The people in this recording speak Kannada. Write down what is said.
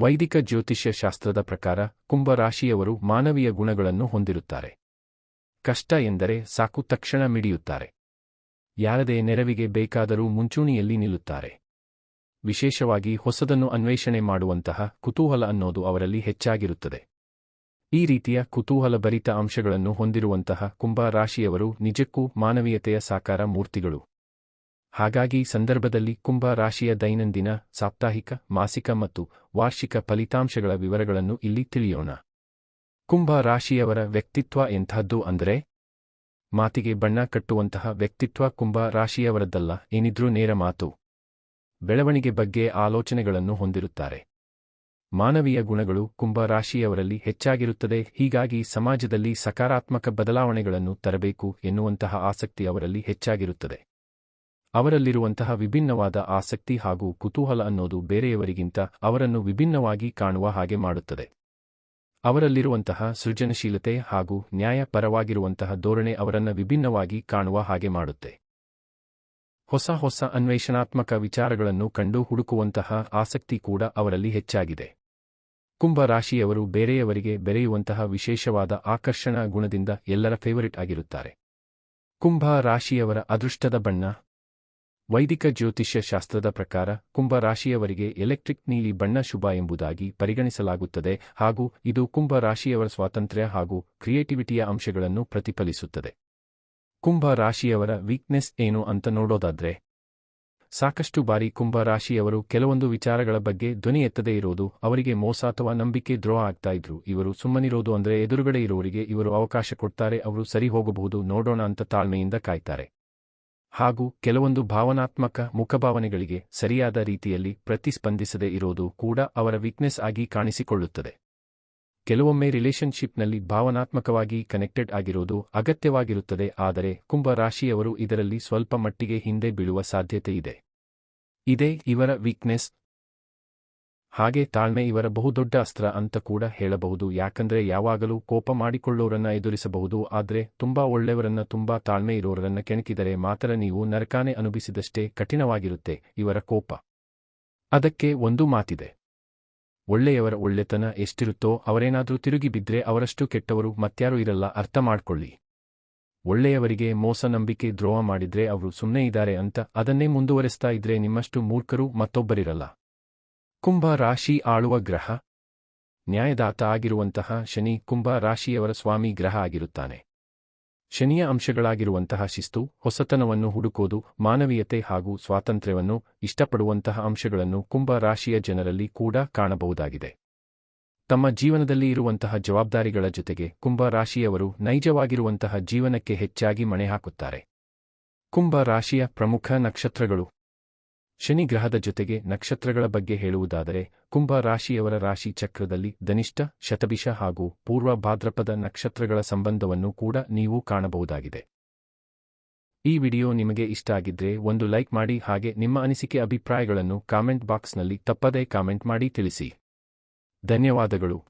ವೈದಿಕ ಜ್ಯೋತಿಷ್ಯ ಶಾಸ್ತ್ರದ ಪ್ರಕಾರ ಕುಂಭರಾಶಿಯವರು ಮಾನವೀಯ ಗುಣಗಳನ್ನು ಹೊಂದಿರುತ್ತಾರೆ. ಕಷ್ಟ ಎಂದರೆ ಸಾಕು ತಕ್ಷಣ ಮಿಡಿಯುತ್ತಾರೆ. ಯಾರದೇ ನೆರವಿಗೆ ಬೇಕಾದರೂ ಮುಂಚೂಣಿಯಲ್ಲಿ ನಿಲ್ಲುತ್ತಾರೆ. ವಿಶೇಷವಾಗಿ ಹೊಸದನ್ನು ಅನ್ವೇಷಣೆ ಮಾಡುವಂತಹ ಕುತೂಹಲ ಅನ್ನೋದು ಅವರಲ್ಲಿ ಹೆಚ್ಚಾಗಿರುತ್ತದೆ. ಈ ರೀತಿಯ ಕುತೂಹಲಭರಿತ ಅಂಶಗಳನ್ನು ಹೊಂದಿರುವಂತಹ ಕುಂಭ ರಾಶಿಯವರು ನಿಜಕ್ಕೂ ಮಾನವೀಯತೆಯ ಸಾಕಾರ ಮೂರ್ತಿಗಳು. ಹಾಗಾಗಿ ಸಂದರ್ಭದಲ್ಲಿ ಕುಂಭ ರಾಶಿಯ ದೈನಂದಿನ, ಸಾಪ್ತಾಹಿಕ, ಮಾಸಿಕ ಮತ್ತು ವಾರ್ಷಿಕ ಫಲಿತಾಂಶಗಳ ವಿವರಗಳನ್ನು ಇಲ್ಲಿ ತಿಳಿಯೋಣ. ಕುಂಭ ರಾಶಿಯವರ ವ್ಯಕ್ತಿತ್ವ ಎಂಥದ್ದು ಅಂದರೆ? ಮಾತಿಗೆ ಬಣ್ಣ ಕಟ್ಟುವಂತಹ ವ್ಯಕ್ತಿತ್ವ ಕುಂಭ ರಾಶಿಯವರದ್ದಲ್ಲ, ಏನಿದ್ರೂ ನೇರ ಮಾತು. ಬೆಳವಣಿಗೆ ಬಗ್ಗೆ ಆಲೋಚನೆಗಳನ್ನು ಹೊಂದಿರುತ್ತಾರೆ. ಮಾನವೀಯ ಗುಣಗಳು ಕುಂಭ ರಾಶಿಯವರಲ್ಲಿ ಹೆಚ್ಚಾಗಿರುತ್ತದೆ, ಹೀಗಾಗಿ ಸಮಾಜದಲ್ಲಿ ಸಕಾರಾತ್ಮಕ ಬದಲಾವಣೆಗಳನ್ನು ತರಬೇಕು ಎನ್ನುವಂತಹ ಆಸಕ್ತಿ ಅವರಲ್ಲಿ ಹೆಚ್ಚಾಗಿರುತ್ತದೆ. ಅವರಲ್ಲಿರುವಂತಹ ವಿಭಿನ್ನವಾದ ಆಸಕ್ತಿ ಹಾಗೂ ಕುತೂಹಲ ಅನ್ನೋದು ಬೇರೆಯವರಿಗಿಂತ ಅವರನ್ನು ವಿಭಿನ್ನವಾಗಿ ಕಾಣುವ ಹಾಗೆ ಮಾಡುತ್ತದೆ. ಅವರಲ್ಲಿರುವಂತಹ ಸೃಜನಶೀಲತೆ ಹಾಗೂ ನ್ಯಾಯಪರವಾಗಿರುವಂತಹ ಧೋರಣೆ ಅವರನ್ನು ವಿಭಿನ್ನವಾಗಿ ಕಾಣುವ ಹಾಗೆ ಮಾಡುತ್ತೆ. ಹೊಸ ಹೊಸ ಅನ್ವೇಷಣಾತ್ಮಕ ವಿಚಾರಗಳನ್ನು ಕಂಡು ಹುಡುಕುವಂತಹ ಆಸಕ್ತಿ ಕೂಡ ಅವರಲ್ಲಿ ಹೆಚ್ಚಾಗಿದೆ. ಕುಂಭ ರಾಶಿಯವರು ಬೇರೆಯವರಿಗೆ ಬೆರೆಯುವಂತಹ ವಿಶೇಷವಾದ ಆಕರ್ಷಣಾ ಗುಣದಿಂದ ಎಲ್ಲರ ಫೇವರಿಟ್ ಆಗಿರುತ್ತಾರೆ. ಕುಂಭ ರಾಶಿಯವರ ಅದೃಷ್ಟದ ಬಣ್ಣ ವೈದಿಕ ಜ್ಯೋತಿಷ್ಯ ಶಾಸ್ತ್ರದ ಪ್ರಕಾರ ಕುಂಭ ರಾಶಿಯವರಿಗೆ ಎಲೆಕ್ಟ್ರಿಕ್ ನೀಲಿ ಬಣ್ಣ ಶುಭ ಎಂಬುದಾಗಿ ಪರಿಗಣಿಸಲಾಗುತ್ತದೆ ಹಾಗೂ ಇದು ಕುಂಭ ರಾಶಿಯವರ ಸ್ವಾತಂತ್ರ್ಯ ಹಾಗೂ ಕ್ರಿಯೇಟಿವಿಟಿಯ ಅಂಶಗಳನ್ನು ಪ್ರತಿಫಲಿಸುತ್ತದೆ. ಕುಂಭ ರಾಶಿಯವರ ವೀಕ್ನೆಸ್ ಏನು ಅಂತ ನೋಡೋದಾದ್ರೆ, ಸಾಕಷ್ಟು ಬಾರಿ ಕುಂಭ ರಾಶಿಯವರು ಕೆಲವೊಂದು ವಿಚಾರಗಳ ಬಗ್ಗೆ ಧ್ವನಿ ಎತ್ತದೇ ಇರೋದು, ಅವರಿಗೆ ಮೋಸ ಅಥವಾ ನಂಬಿಕೆ ದ್ರೋಹ ಆಗ್ತಾ ಇದ್ರು, ಇವರು ಸುಮ್ಮನಿರೋದು ಅಂದ್ರೆ ಎದುರುಗಡೆ ಇರೋರಿಗೆ ಇವರು ಅವಕಾಶ ಕೊಡ್ತಾರೆ, ಅವರು ಸರಿ ಹೋಗಬಹುದು, ನೋಡೋಣ ಅಂತ ತಾಳ್ಮೆಯಿಂದ ಕಾಯ್ತಾರೆ. ಹಾಗೂ ಕೆಲವೊಂದು ಭಾವನಾತ್ಮಕ ಮುಖಭಾವನೆಗಳಿಗೆ ಸರಿಯಾದ ರೀತಿಯಲ್ಲಿ ಪ್ರತಿಸ್ಪಂದಿಸದೇ ಇರೋದು ಕೂಡ ಅವರ ವೀಕ್ನೆಸ್ ಆಗಿ ಕಾಣಿಸಿಕೊಳ್ಳುತ್ತದೆ. ಕೆಲವೊಮ್ಮೆ ರಿಲೇಶನ್ಶಿಪ್ನಲ್ಲಿ ಭಾವನಾತ್ಮಕವಾಗಿ ಕನೆಕ್ಟೆಡ್ ಆಗಿರೋದು ಅಗತ್ಯವಾಗಿರುತ್ತದೆ, ಆದರೆ ಕುಂಭ ರಾಶಿಯವರು ಇದರಲ್ಲಿ ಸ್ವಲ್ಪ ಮಟ್ಟಿಗೆ ಹಿಂದೆ ಬೀಳುವ ಸಾಧ್ಯತೆ ಇದೆ ಇದೇ ಇವರ ವೀಕ್ನೆಸ್ ಹಾಗೆ ತಾಳ್ಮೆ ಇವರ ಬಹುದೊಡ್ಡ ಅಸ್ತ್ರ ಅಂತ ಕೂಡ ಹೇಳಬಹುದು. ಯಾಕಂದ್ರೆ ಯಾವಾಗಲೂ ಕೋಪ ಮಾಡಿಕೊಳ್ಳೋರನ್ನ ಎದುರಿಸಬಹುದು. ಆದ್ರೆ ತುಂಬಾ ಒಳ್ಳೆಯವರನ್ನ, ತುಂಬಾ ತಾಳ್ಮೆ ಇರೋರನ್ನ ಕೆಣಕಿದರೆ ಮಾತ್ರ ನೀವು ನರಕಾನೆ ಅನುಭವಿಸಿದಷ್ಟೇ ಕಠಿಣವಾಗಿರುತ್ತೆ ಇವರ ಕೋಪ. ಅದಕ್ಕೆ ಒಂದು ಮಾತಿದೆ. ಒಳ್ಳೆಯವರ ಒಳ್ಳೆತನ ಎಷ್ಟಿರುತ್ತೋ ಅವರೇನಾದ್ರೂ ತಿರುಗಿ ಬಿದ್ರೆ ಅವರಷ್ಟು ಕೆಟ್ಟವರು ಮತ್ಯಾರೂ ಇರಲ್ಲ, ಅರ್ಥ ಮಾಡ್ಕೊಳ್ಳಿ. ಒಳ್ಳೆಯವರಿಗೆ ಮೋಸ ನಂಬಿಕೆ ದ್ರೋಹ ಮಾಡಿದ್ರೆ ಅವರು ಸುಮ್ಮನೆ ಇದ್ದಾರೆ ಅಂತ ಅದನ್ನೇ ಮುಂದುವರೆಸ್ತಾ ಇದ್ರೆ ನಿಮ್ಮಷ್ಟು ಮೂರ್ಖರು ಮತ್ತೊಬ್ಬರಿರಲ್ಲ. ಕುಂಭ ರಾಶಿ ಆಳುವ ಗ್ರಹ. ನ್ಯಾಯದಾತ ಆಗಿರುವಂತಹ ಶನಿ ಕುಂಭ ರಾಶಿಯವರ ಸ್ವಾಮಿ ಗ್ರಹ ಆಗಿರುತ್ತಾನೆ. ಶನಿಯ ಅಂಶಗಳಾಗಿರುವಂತಹ ಶಿಸ್ತು, ಹೊಸತನವನ್ನು ಹುಡುಕೋದು, ಮಾನವೀಯತೆ ಹಾಗೂ ಸ್ವಾತಂತ್ರ್ಯವನ್ನು ಇಷ್ಟಪಡುವಂತಹ ಅಂಶಗಳನ್ನು ಕುಂಭ ರಾಶಿಯ ಜನರಲ್ಲಿ ಕೂಡ ಕಾಣಬಹುದಾಗಿದೆ. ತಮ್ಮ ಜೀವನದಲ್ಲಿ ಇರುವಂತಹ ಜವಾಬ್ದಾರಿಗಳ ಜೊತೆಗೆ ಕುಂಭ ರಾಶಿಯವರು ನೈಜವಾಗಿರುವಂತಹ ಜೀವನಕ್ಕೆ ಹೆಚ್ಚಾಗಿ ಮಣೆ ಹಾಕುತ್ತಾರೆ. ಕುಂಭ ರಾಶಿಯ ಪ್ರಮುಖ ನಕ್ಷತ್ರಗಳು ಶನಿ ಗ್ರಹದ ಜೊತೆಗೆ ನಕ್ಷತ್ರಗಳ ಬಗ್ಗೆ ಹೇಳುವುದಾದರೆ, ಕುಂಭ ರಾಶಿಯವರ ರಾಶಿ ಚಕ್ರದಲ್ಲಿ ಧನಿಷ್ಠ, ಶತಭಿಷ ಹಾಗೂ ಪೂರ್ವ ಭಾದ್ರಪದ ನಕ್ಷತ್ರಗಳ ಸಂಬಂಧವನ್ನು ಕೂಡ ನೀವು ಕಾಣಬಹುದಾಗಿದೆ. ಈ ವಿಡಿಯೋ ನಿಮಗೆ ಇಷ್ಟ ಆಗಿದ್ರೆ ಒಂದು ಲೈಕ್ ಮಾಡಿ ಹಾಗೆ ನಿಮ್ಮ ಅನಿಸಿಕೆ ಅಭಿಪ್ರಾಯಗಳನ್ನು ಕಾಮೆಂಟ್ ಬಾಕ್ಸ್ನಲ್ಲಿ ತಪ್ಪದೇ ಕಾಮೆಂಟ್ ಮಾಡಿ ತಿಳಿಸಿ. ಧನ್ಯವಾದಗಳು.